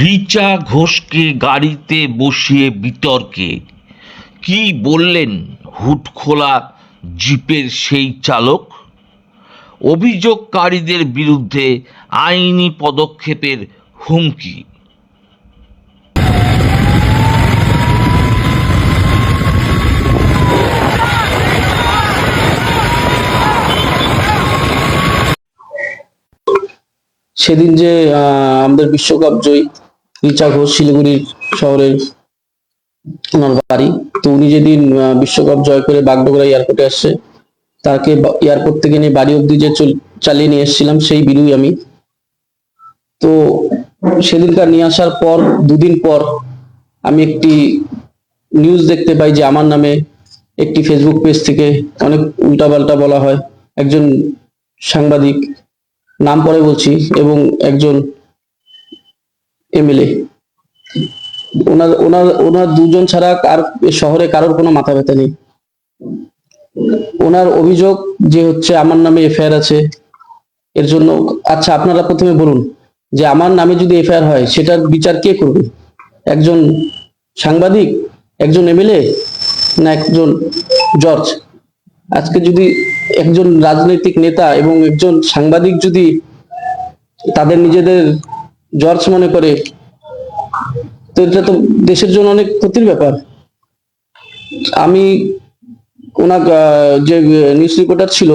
রিচা ঘোষকে গাড়িতে বসিয়ে বিতর্কে। কি বললেন হুট খোলা জিপের সেই চালক? অভিযোগকারীদের বিরুদ্ধে আইনি পদক্ষেপের হুমকি। সেদিন যে আমাদের বিশ্বকাপ জয়ী রিচা ঘোষ শিলিগুড়ি শহরের ওনার বাড়ি, তো উনি যেদিন বিশ্বকাপ জয় করে বাগডোগরা এয়ারপোর্টে আসছে, তাকে এয়ারপোর্ট থেকে নিয়ে বাড়ি অব্দি যে চালিয়ে নিয়ে এসেছিলাম, সেই বিরুই আমি। তো সেদিনকার নিয়ে আসার পর, দুদিন পর আমি একটি নিউজ দেখতে পাই যে আমার নামে একটি ফেসবুক পেজ থেকে অনেক উল্টাপাল্টা বলা হয়। একজন সাংবাদিক নাম পরে বলছি এবং একজন এমএলএ। ওনার ওনার ওনার দুজন ছাড়া আর শহরে কারোর কোনো মাথা ব্যথা নেই। ওনার অভিযোগ যে হচ্ছে আমার নামে এফআইআর আছে, এর জন্য আচ্ছা আপনারা প্রথমে বলুন যে আমার নামে যদি এফআইআর হয়, সেটার বিচার কে করবে? একজন সাংবাদিক, একজন এমএলএ না একজন জর্জ আজকে যদি একজন রাজনৈতিক নেতা এবং একজন সাংবাদিক যদি তাদের নিজেদের জর্জ মনে করে, তো এটা তো দেশের জন্য অনেক ক্ষতির ব্যাপার। আমি ওনার যে নিউজ রিপোর্টার ছিল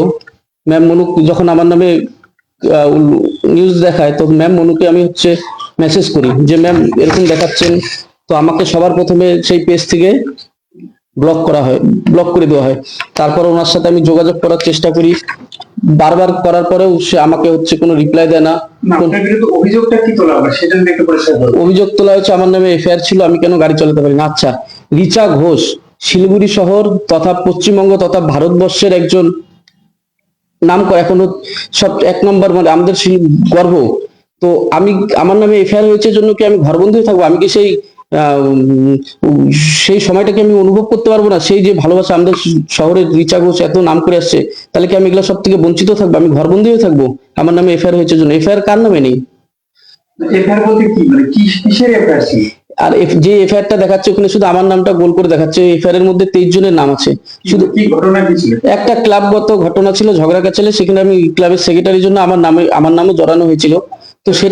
ম্যাম মনুক, যখন আমার নামে নিউজ দেখায়, তো ম্যাম মনুকে আমি হচ্ছে মেসেজ করি যে ম্যাম এরকম দেখাচ্ছেন। তো আমাকে সবার প্রথমে সেই পেজ থেকে ব্লক করা হয় ব্লক করে দেওয়া হয়। তারপর ওনার সাথে আমি যোগাযোগ করার চেষ্টা করি। বারবার করার পরেও সে আমাকে হচ্ছে কোনো রিপ্লাই দেয় না। অভিযোগটা কি তোলা সেটা অভিযোগ তোলা হয়েছে আমার নামে এফআইআর ছিল আমি কেন গাড়ি চালাতে পারি না আচ্ছা রিচা ঘোষ শিলিগুড়ি শহর তথা পশ্চিমবঙ্গ তথা ভারতবর্ষের একজন নাম করা এখনও সব এক নম্বর মানে আমাদের গর্ব। তো আমি আমার নামে এফআইআর হয়েছে জন্য কি আমি ঘরবন্দি থাকব? আমি কি সেই সেই সময়টাকে আমি অনুভব করতে পারব না। সেই যে ভালোবাসা আমাদের শহরের রিচা ঘোষ এত নাম করে আসছে তাহলে কি আমি এগুলো সব থেকে বঞ্চিত থাকব? আমি ঘরবন্দি হয়ে থাকব? আমার নামে এফআইআর হয়েছে জন্য। এফআইআর কার নামে নেই? এফআইআর বলতে কি? মানে কিসের এফআইআর ছিল আর যে এফআইআরটা দেখাচ্ছে ওখানে শুধু আমার নামটা গোল করে দেখাচ্ছে এফআইআর এর মধ্যে তেইশ জনের নাম আছে। শুধু কি ঘটনা কি ছিল? একটা ক্লাবগত ঘটনা ছিল ঝগড়া কাচালে সেখানে আমি ক্লাবের সেক্রেটারির জন্য আমার নামে আমার নামও জড়ানো হয়েছিল। তো সে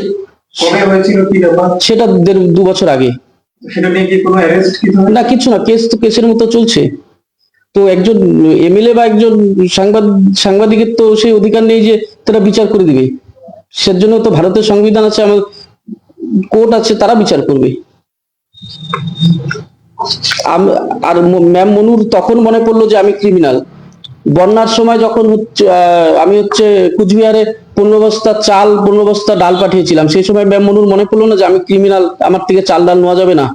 সেটা দেড় দু বছর আগে। না, কিছু না কেস তো কেসের মতো চলছে। তো একজন এমএলএ বা একজন সাংবাদ সাংবাদিকের তো সেই অধিকার নেই যে তারা বিচার করে দিবে। সেজন্য তো ভারতের সংবিধান আছে, আমার কোর্ট আছে, তারা বিচার করবে। আর ম্যাম মনুর তখন মনে পড়ল যে আমি ক্রিমিনাল বন্যার সময় যখন হচ্ছে আমি হচ্ছে কুচবিহারে পনেরো বস্তা চাল পনেরো বস্তা ডাল পাঠিয়েছিলাম, সেই সময় ম্যাম মনুর মনে পড়ল না যে আমি ক্রিমিনাল আমার থেকে চাল ডাল নেওয়া যাবে না।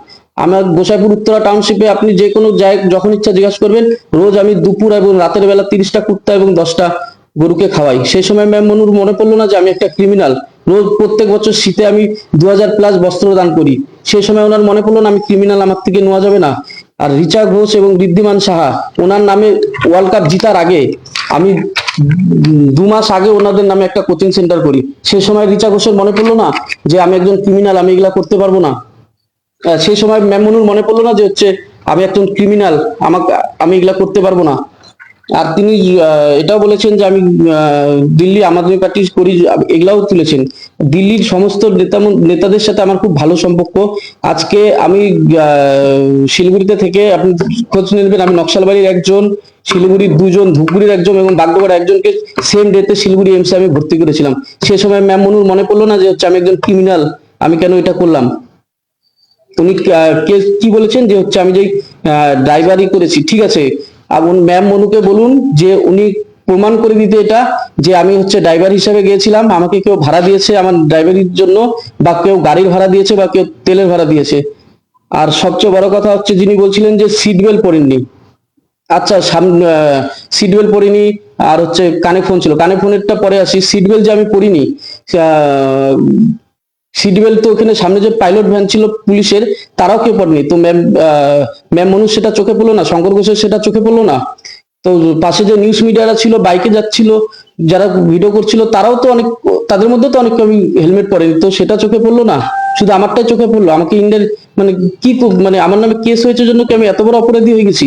আমার গোসাইপুর উত্তরা টাউনশিপে আপনি যে কোনো জায়গায় যখন ইচ্ছা জিজ্ঞাসা করবেন, রোজ আমি দুপুর এবং রাতের বেলা তিরিশটা কুর্তা এবং দশটা গরুকে খাওয়াই। সেই সময় ম্যাম মনুর মনে পড়ল না যে আমি একটা ক্রিমিনাল রোজ প্রত্যেক বছর শীতে আমি দু হাজার প্লাস বস্ত্র দান করি। সেই সময় ওনার মনে পড়ল না আমি ক্রিমিনাল আমার থেকে নেওয়া যাবে না। আর রিচা ঘোষ এবং বৃদ্ধিমান সাহা, ওনার নামে ওয়ার্ল্ড কাপ জিতার আগে আমি দু মাস আগে ওনাদের নামে একটা কোচিং সেন্টার করি। সে সময় রিচা ঘোষের মনে পড়ল না যে আমি একজন ক্রিমিনাল আমি এগুলা করতে পারব না। সেই সময় ম্যাম মনে পড়ল না যে হচ্ছে আমি একজন ক্রিমিনাল আমাকে আমি এগুলা করতে পারব না। আর তিনি এটাও বলেছেন যে আমি দিল্লি আম আদমি পার্টি করি, এগুলাও তুলেছেন। দিল্লির সমস্ত নেতা নেতাদের সাথে আমার খুব ভালো সম্পর্ক। আজকে আমি শিলিগুড়িতে থেকে আপনি খোঁজ নেবেন, আমি নকশালবাড়ির একজন, শিলিগুড়ির দুজন, ধূপগুড়ির একজন এবং বাগডোগড়ার একজনকে সেম ডেতে শিলিগুড়ি এমসে আমি ভর্তি করেছিলাম। সে সময় ম্যাম মনুর মনে পড়ল না যে হচ্ছে আমি একজন ক্রিমিনাল আমি কেন এটা করলাম? উনি কে- কি বলেছেন যে হচ্ছে আমি যে ড্রাইভারি করেছি, ঠিক আছে ম্যাম মনুকে বলুন যে উনি প্রমাণ করে দিতে এটা, যে আমি হচ্ছে ড্রাইভার হিসাবে গিয়েছিলাম, আমাকে কেউ ভাড়া দিয়েছে আমার ড্রাইভারির জন্য, বা কেউ গাড়ির ভাড়া দিয়েছে বা কেউ তেলের ভাড়া দিয়েছে। আর সবচেয়ে বড় কথা হচ্ছে যিনি বলছিলেন যে সিট বেল্ট পরেননি। আচ্ছা সামনে সিট বেল্ট পরিনি, আর হচ্ছে কানে ফোন ছিল। কানে ফোনেরটা পরে আসি। সিট বেল্ট যে আমি পরিনি সিট বেল্ট তো ওখানে সামনে যে পাইলট ভ্যান ছিল পুলিশের, তারাও কেউ পড়েনি। তো ম্যাম ম্যাম মনুষ সেটা চোখে পড়ল না? শঙ্কর ঘোষের সেটা চোখে পড়ল না? তো পাশে যে নিউজ মিডিয়ারা ছিল, বাইকে যাচ্ছিল, যারা ভিডিও করছিল, তারাও তো অনেক, তাদের মধ্যে তো অনেক আমি হেলমেট পরেনি। তো সেটা চোখে পড়ল না? শুধু আমারটাই চোখে পড়ল? আমাকে ইন্ডিয়ান মানে কি মানে আমার নামে কেস হয়েছে জন্য কি আমি এত বড় অপরাধী হয়ে গেছি?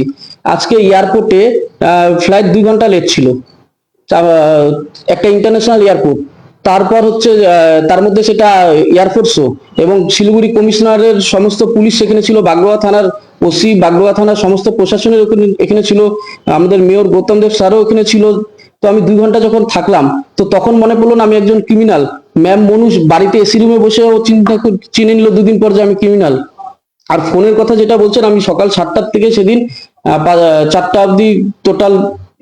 আজকে এয়ারপোর্টে ফ্লাইট দুই ঘণ্টা লেট ছিল। একটা ইন্টারন্যাশনাল এয়ারপোর্ট তারপর হচ্ছে তার মধ্যে সেটা এয়ারফোর্সও এবং শিলিগুড়ি কমিশনারের সমস্ত পুলিশ সেখানে ছিল বাগড়োয়া থানার ওসি বাগড়োয়া থানার সমস্ত প্রশাসনের এখানে ছিল, আমাদের মেয়র গৌতম দেব স্যারও এখানে ছিল। তো আমি দুই ঘণ্টা যখন থাকলাম, তো তখন মনে পড়ল না আমি একজন ক্রিমিনাল ম্যাম মনুষ বাড়িতে এসি রুমে বসেও চিন্তা চিনে নিল দুদিন পর যে আমি ক্রিমিনাল আর ফোনের কথা যেটা বলছেন, আমি সকাল সাতটার থেকে সেদিন চারটা অবধি টোটাল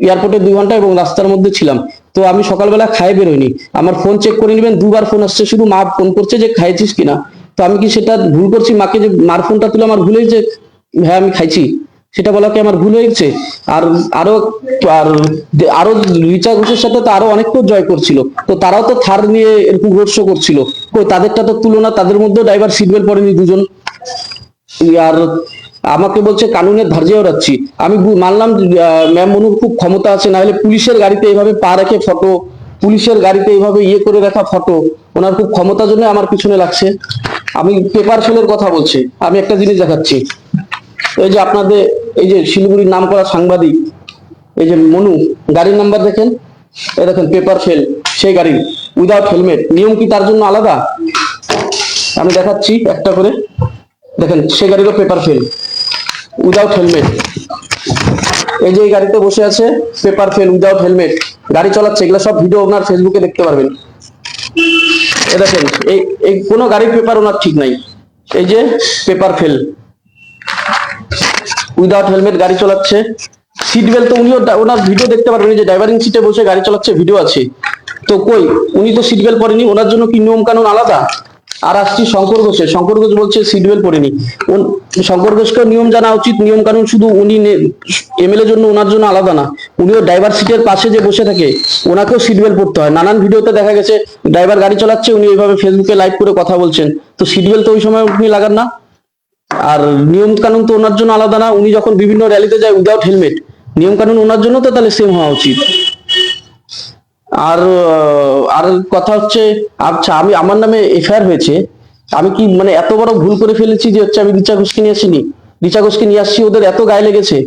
এয়ারপোর্টে দুই ঘণ্টা এবং রাস্তার মধ্যে ছিলাম। তো আমি সকালবেলা খাই বেরোইনি। আমার ফোন চেক করে নেবেন, দুবার ফোন আসছে, শুধু মা ফোন করছে যে খাইছিস কিনা। তো আমি কি সেটা ভুল করছি? মাকে যে মার ফোনটা তুলে আমার ভুল হয়েছে হ্যাঁ আমি খাইছি। সেটা বলা কি আমার ভুল হয়েছে আর আরও আর আরও রিচা ঘোষের সাথে তো আরও অনেক জয় করছিল। তো তারাও তো থার নিয়ে এরকম রোড শো করছিল। কই, তাদেরটা তো তুলনা, তাদের মধ্যেও ড্রাইভার সিট বেল্ট পরেনি দুজন। আর আমাকে বলছে, কানুনের ধার্যে রাখছি আমি মানলাম ম্যাম মনুর খুব ক্ষমতা আছে, না হলে পুলিশের গাড়িতে এইভাবে পা রেখে ফটো, পুলিশের গাড়িতে এইভাবে ইয়ে করে রাখা ফটো, ওনার খুব ক্ষমতার জন্য আমার পিছনে লাগছে। আমি পেপার ফেলের কথা বলছি, আমি একটা জিনিস দেখাচ্ছি। এই যে আপনাদের, এই যে শিলিগুড়ির নাম করা সাংবাদিক, এই যে মনু, গাড়ির নাম্বার দেখেন, এই দেখেন পেপার ফেল সেই গাড়ি উইদাউট হেলমেট নিয়ম কি তার জন্য আলাদা? আমি দেখাচ্ছি একটা করে, দেখেন সে গাড়িরও পেপার ফেল উইদাউট হেলমেট। এই যে এই গাড়িতে বসে আছে, পেপার ফেল, উইদাউট হেলমেট। গাড়ি চালাচ্ছে, এগুলো সব ভিডিও ওনার ফেসবুকে দেখতে পারবেন। এ দেখেন, এই কোনো গাড়ির পেপার ওনার ঠিক নাই। এই যে পেপার ফেল। উইদাউট হেলমেট গাড়ি চালাচ্ছে। সিট বেল্ট তো উনিও ওনার ভিডিও দেখতে পারবেন যে ড্রাইভারিং সিটে বসে গাড়ি চালাচ্ছে ভিডিও আছে। তো কই? উনি তো সিট বেল্ট পরেনি, ওনার জন্য কি নিয়ম কানুন আলাদা? আর আসছি শঙ্কর ঘোষের। শঙ্কর ঘোষ বলছে পরেনি উন- শঙ্কর ঘোষকে নিয়ম জানা উচিত। নিয়ম কানুন শুধু উনি এমএলএ জন্য ওনার জন্য আলাদা না। উনিও ড্রাইভার সিটের পাশে যে বসে থাকে ওনাকেও সিট পড়তে হয়। নানান ভিডিওতে দেখা গেছে, ড্রাইভার গাড়ি চালাচ্ছে, উনি এইভাবে ফেসবুকে লাইভ করে কথা বলছেন। তো সিট বেল্ট তো ওই সময় উনি লাগান না। আর নিয়ম কানুন তো ওনার জন্য আলাদা না। উনি যখন বিভিন্ন র্যালিতে যায় উইদাউট হেলমেট নিয়ম কানুন ওনার জন্য তো তাহলে সেম হওয়া উচিত। আর আর কথা হচ্ছে আচ্ছা আমি, আমার নামে এফআইআর হয়েছে। আমি কি মানে এত বড় ভুল করে ফেলেছি যে হচ্ছে আমি রিচা ঘোষকে নিয়ে আসিনি? রিচা ঘোষকে নিয়ে আসছি, ওদের এত গায়ে লেগেছে।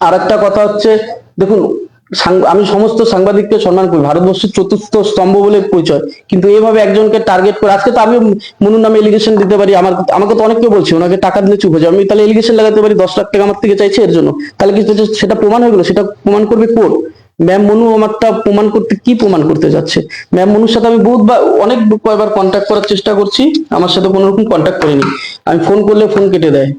আর একটা কথা হচ্ছে, দেখুন আমি সমস্ত সাংবাদিককে সম্মান করি, ভারতবর্ষের চতুর্থ স্তম্ভ বলে পরিচয়। কিন্তু এভাবে একজনকে টার্গেট করে, আজকে তো আমি মনুর নামে এলিগেশন দিতে পারি, আমার, আমাকে তো অনেকে বলছে, ওনাকে টাকা দিলে চুপ হয়ে যাবে। আমি তাহলে এলিগেশন লাগাতে পারি, দশ লাখ টাকা আমার থেকে চাইছে এর জন্য। তাহলে কি সেটা প্রমাণ হয়ে গেলো? সেটা প্রমাণ করবে কোর্ট? ম্যাম মনু আমারটা প্রমাণ করতে কি প্রমাণ করতে যাচ্ছে? ম্যাম মনুর সাথে আমি বহুতবার অনেক কয়বার কন্ট্যাক্ট করার চেষ্টা করছি আমার সাথে কোনো রকম কন্ট্যাক্ট করেনি। আমি ফোন করলে ফোন কেটে দেয়।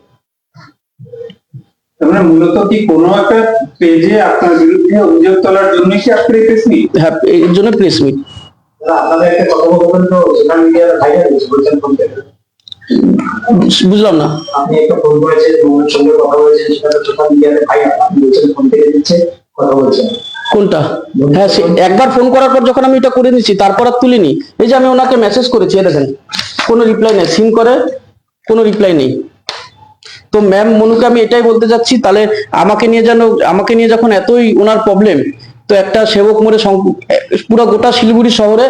মানে মূলত কি কোনো একটা পেজে আপনার বিরুদ্ধে অভিযোগ তোলার জন্য কি আপনি হ্যাঁ এর জন্য প্রেস মিট আপনাদের একটা কথোপকথন তো সোশ্যাল মিডিয়াতে ভাইরাল হয়েছে বলছেন ফোন বুঝলাম না। আপনি একটা ফোন করেছেন সঙ্গে কথা বলেছেন সেটা সোশ্যাল মিডিয়াতে ভাইরাল আপনি বলছেন ফোন থেকে দিচ্ছে কথা বলছেন। কোনটা? হ্যাঁ একবার ফোন করার পর যখন আমি এটা করে নিচ্ছি, তারপর আর তুলিনি। এই যে আমি ওনাকে মেসেজ করেছি দেখেন, কোনো রিপ্লাই নেই সিম করে কোনো রিপ্লাই নেই। তো ম্যাম মনুকে আমি এটাই বলতে যাচ্ছি, তাহলে আমাকে নিয়ে যেন, আমাকে নিয়ে যখন এতই ওনার প্রবলেম তো একটা সেবক মোড়ে পুরো গোটা শিলিগুড়ি শহরে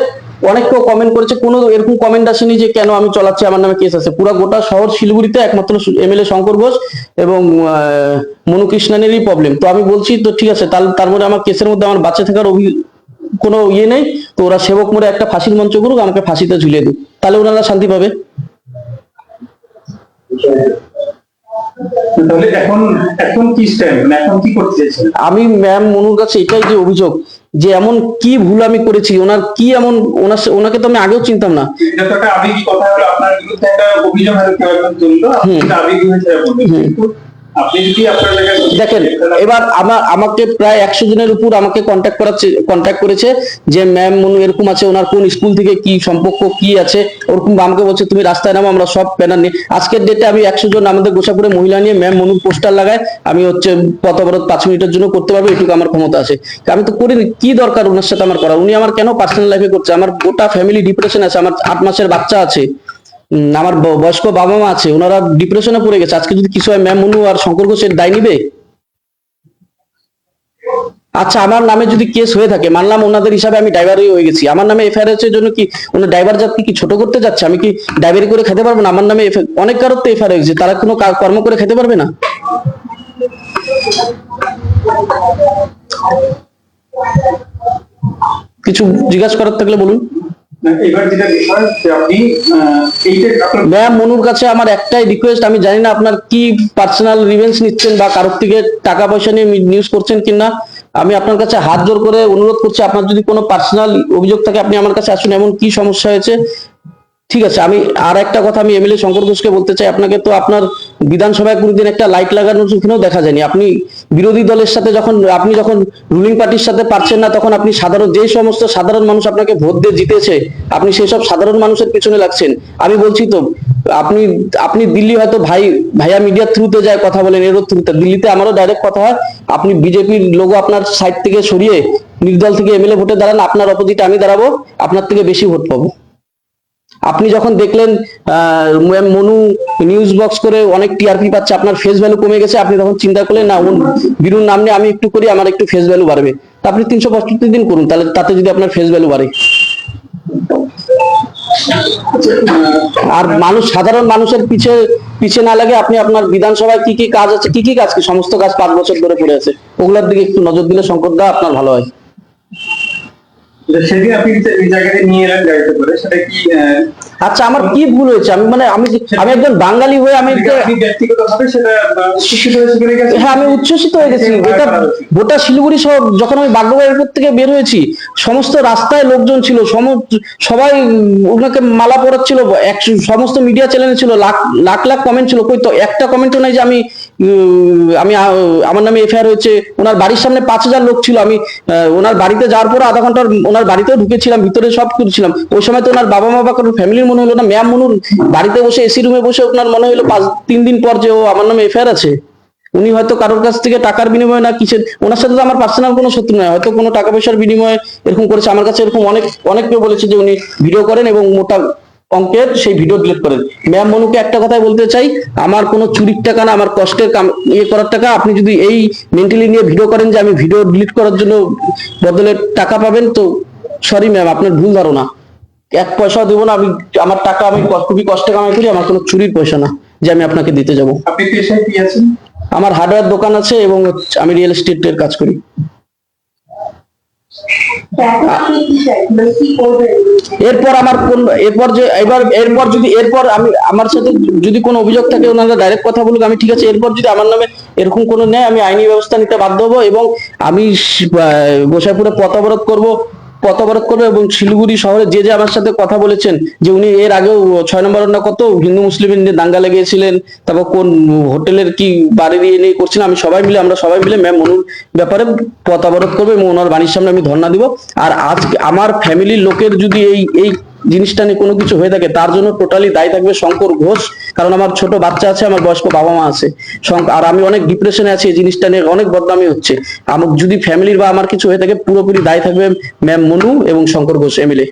অনেক কেউ কমেন্ট করেছে, কোনো এরকম কমেন্ট আসেনি যে কেন আমি চলাচ্ছি, আমার নামে কেস আছে। পুরো গোটা শহর শিলিগুড়িতে একমাত্র এমএলএ শঙ্কর ঘোষ এবং মনু কৃষ্ণানেরই প্রবলেম তো আমি বলছি, তো ঠিক আছে তার তারপরে আমার কেসের মধ্যে আমার বাচ্চা থাকার অভি কোনো ইয়ে নেই, তো ওরা সেবক মোড়ে একটা ফাঁসির মঞ্চ করুক, আমাকে ফাঁসিতে ঝুলিয়ে দিক। তাহলে ওনারা শান্তি পাবে? তাহলে এখন এখন কি স্ট্যান্ড মানে এখন কি করতে চাইছেন? আমি ম্যাম মনুর কাছে এটাই যে অভিযোগ যে এমন কি ভুল আমি করেছি ওনার কি এমন ওনার ওনাকে তো আমি আগেও চিনতাম না। আবেগী কথা হলো আপনার বিরুদ্ধে একটা অভিযোগ হয়তো কেউ তুললো আপনি কিন্তু দেখেন এবার আমার আমাকে প্রায় একশো জনের উপর আমাকে কন্ট্যাক্ট করার কন্ট্যাক্ট করেছে যে ম্যাম মনু এরকম আছে ওনার কোন স্কুল থেকে কি সম্পর্ক কি আছে? ওরকম আমাকে বলছে তুমি রাস্তায় নামো আমরা সব ব্যানার নিয়ে আজকের ডেটে আমি একশো জন আমাদের গোসাপুরে মহিলা নিয়ে ম্যাম মনুর পোস্টার লাগায় আমি হচ্ছে পথ অবরোধ পাঁচ মিনিটের জন্য করতে পারব এটুকু আমার ক্ষমতা আছে। আমি তো করিনি কি দরকার ওনার সাথে আমার করা উনি আমার কেন পার্সোনাল লাইফে করছে? আমার গোটা ফ্যামিলি ডিপ্রেশন আছে আমার আট মাসের বাচ্চা আছে। আমার বয়স্ক বাবা মা আছে, ওনারা ডিপ্রেশনে পড়ে গেছে। আজকে যদি কিছু হয় ম্যাম মনু আর শঙ্কর ঘোষের দায় নিবে? আচ্ছা আমার নামে যদি কেস হয়ে থাকে, মানলাম ওনাদের হিসাবে আমি ড্রাইভারই হয়ে গেছি। আমার নামে এফআইআর হচ্ছে জন্য কি ওনার ড্রাইভার জাতকে কি ছোট করতে যাচ্ছে? আমি কি ড্রাইভারি করে খেতে পারব না? আমার নামে অনেক কারোর তো এফআইআর হয়েছে, তারা কোনো কর্ম করে খেতে পারবে না? কিছু জিজ্ঞাসা করার থাকলে বলুন। এবার ম্যাম মনুর কাছে আমার একটাই রিকোয়েস্ট আমি জানি না আপনার কি পার্সোনাল রিভেন্স নিচ্ছেন বা কারোর থেকে টাকা পয়সা নিয়ে নিউজ করছেন কিনা। আমি আপনার কাছে হাত জোর করে অনুরোধ করছি, আপনার যদি কোনো পার্সোনাল অভিযোগ থাকে, আপনি আমার কাছে আসুন, এমন কি সমস্যা হয়েছে? ঠিক আছে, আমি আর একটা কথা আমি এমএলএ শঙ্কর ঘোষকে বলতে চাই। আপনাকে তো আপনার বিধানসভায় কোনোদিন একটা লাইট লাগানোর ওখানেও দেখা যায়নি। আপনি বিরোধী দলের সাথে যখন, আপনি যখন রুলিং পার্টির সাথে পারছেন না, তখন আপনি সাধারণ যে সমস্ত সাধারণ মানুষ আপনাকে ভোট দিয়ে জিতেছে, আপনি সেই সব সাধারণ মানুষের পিছনে লাগছেন। আমি বলছি তো, আপনি আপনি দিল্লি হয়তো ভাই, ভাইয়া মিডিয়ার থ্রুতে যায় কথা বলেন, এরও থ্রুতে দিল্লিতে আমারও ডাইরেক্ট কথা হয়, আপনি বিজেপির লোগো আপনার সাইড থেকে সরিয়ে নির্দল থেকে এমএলএ ভোটে দাঁড়ান, আপনার অপোজিটে আমি দাঁড়াবো, আপনার থেকে বেশি ভোট পাবো। আপনি যখন দেখলেন মনু নিউজ বক্স করে অনেক টিআরপি পাচ্ছে, আপনার ফেস ভ্যালু কমে গেছে, আপনি তখন চিন্তা করলেন, না বিরুর নাম নিয়ে আমি একটু করি, আমার একটু ফেস ভ্যালু বাড়বে। তা আপনি তিনশো পঁয়ষট্টি দিন করুন, তাহলে তাতে যদি আপনার ফেস ভ্যালু বাড়ে। আর মানুষ, সাধারণ মানুষের পিছে পিছে না লাগে আপনি আপনার বিধানসভায় কি কি কাজ আছে, কি কি কাজ কি, সমস্ত কাজ পাঁচ বছর ধরে পড়ে আছে। ওগুলোর দিকে একটু নজর দিলে দা আপনার ভালো হয়। সেদিন আপনি এই জায়গাতে নিয়ে এলেন গাড়িতে করে সেটা কি আচ্ছা আমার কি ভুল হয়েছে? আমি মানে আমি আমি একজন বাঙালি হয়ে আমি ব্যক্তিগতভাবে সেটা শিক্ষিত হয়ে হ্যাঁ আমি উচ্ছ্বসিত হয়ে গেছি। গোটা গোটা শিলিগুড়ি শহর যখন আমি এয়ারপোর্ট থেকে বের হয়েছি সমস্ত রাস্তায় লোকজন ছিল সবাই ওনাকে মালা পরাচ্ছিল সমস্ত মিডিয়া চ্যানেলে ছিল লাখ লাখ লাখ কমেন্ট ছিল। কই তো একটা কমেন্টও নাই যে আমি আমি আমার নামে এফআইআর হয়েছে। ওনার বাড়ির সামনে পাঁচ হাজার লোক ছিল। আমি ওনার বাড়িতে যাওয়ার পর আধা ঘণ্টার ওনার বাড়িতেও ঢুকেছিলাম, ভিতরে সব করছিলাম ওই সময় তো ওনার বাবা মা বা কোনো ফ্যামিলির মনে হলো না। ম্যাম মনুর বাড়িতে বসে এসি রুমে বসে ওনার মনে হলো পাঁচ, তিন দিন পর যে ও আমার নামে এফআইআর আছে। উনি হয়তো কারোর কাছ থেকে টাকার বিনিময়ে না কিসের, ওনার সাথে তো আমার পার্সোনাল কোনো শত্রু নয়। হয়তো কোনো টাকা পয়সার বিনিময়ে এরকম করেছে। আমার কাছে এরকম অনেক অনেক কেউ বলেছে যে উনি ভিডিও করেন এবং মোটা অঙ্কের সেই ভিডিও ডিলিট করেন। ম্যাম মনুকে একটা কথাই বলতে চাই আমার কোনো চুরির টাকা না আমার কষ্টের কাম ইয়ে করার টাকা আপনি যদি এই মেন্টালি নিয়ে ভিডিও করেন যে আমি ভিডিও ডিলিট করার জন্য বদলে টাকা পাবেন তো সরি ম্যাম আপনার ভুল ধারণা। এক পয়সাও দেবো না আমি আমার টাকা আমি খুবই কষ্টে কামাই করি আমার কোনো চুরির পয়সা না যে আমি আপনাকে দিতে যাব। আমার হার্ডওয়্যার দোকান আছে এবং আমি রিয়েল এস্টেটের কাজ করি এখন আপনি কি চাই মানে কি করবেন এরপর আমার কোন এরপর যে এবার এরপর যদি এরপর আমি আমার সাথে যদি কোনো অভিযোগ থাকে, ওনারা ডাইরেক্ট কথা বলুক, আমি ঠিক আছে। এরপর যদি আমার নামে এরকম কোনো নেয় আমি আইনি ব্যবস্থা নিতে বাধ্য হব এবং আমি গোসাইপুরে পথ অবরোধ করব। পথ করবে এবং শিলিগুড়ি শহরে যে যে আমার সাথে কথা বলেছেন, যে উনি এর আগেও ছয় নম্বর না কত হিন্দু, মুসলিম দাঙ্গা লেগেছিলেন, তারপর কোন হোটেলের কি বাড়ি দিয়ে নিয়ে করছিলেন, আমি সবাই মিলে, আমরা সবাই মিলে ম্যাম অনুর ব্যাপারে পথ করব এবং ওনার বাড়ির সামনে আমি ধর্ণা দিব। আর আজকে আমার ফ্যামিলির লোকের যদি এই এই জিনিসটা নিয়ে কোনো কিছু হয়ে থাকে, তার জন্য টোটালি দায়ী থাকবে শঙ্কর ঘোষ, কারণ আমার ছোট বাচ্চা আছে, আমার বয়স্ক বাবা মা আছে। আর আমি অনেক ডিপ্রেশনে আছি, এই জিনিসটা নিয়ে অনেক বদনামি হচ্ছে। আমার যদি ফ্যামিলির বা আমার কিছু হয়ে থাকে, পুরোপুরি দায়ী থাকবে ম্যাম মনু এবং শঙ্কর ঘোষ এমএলএ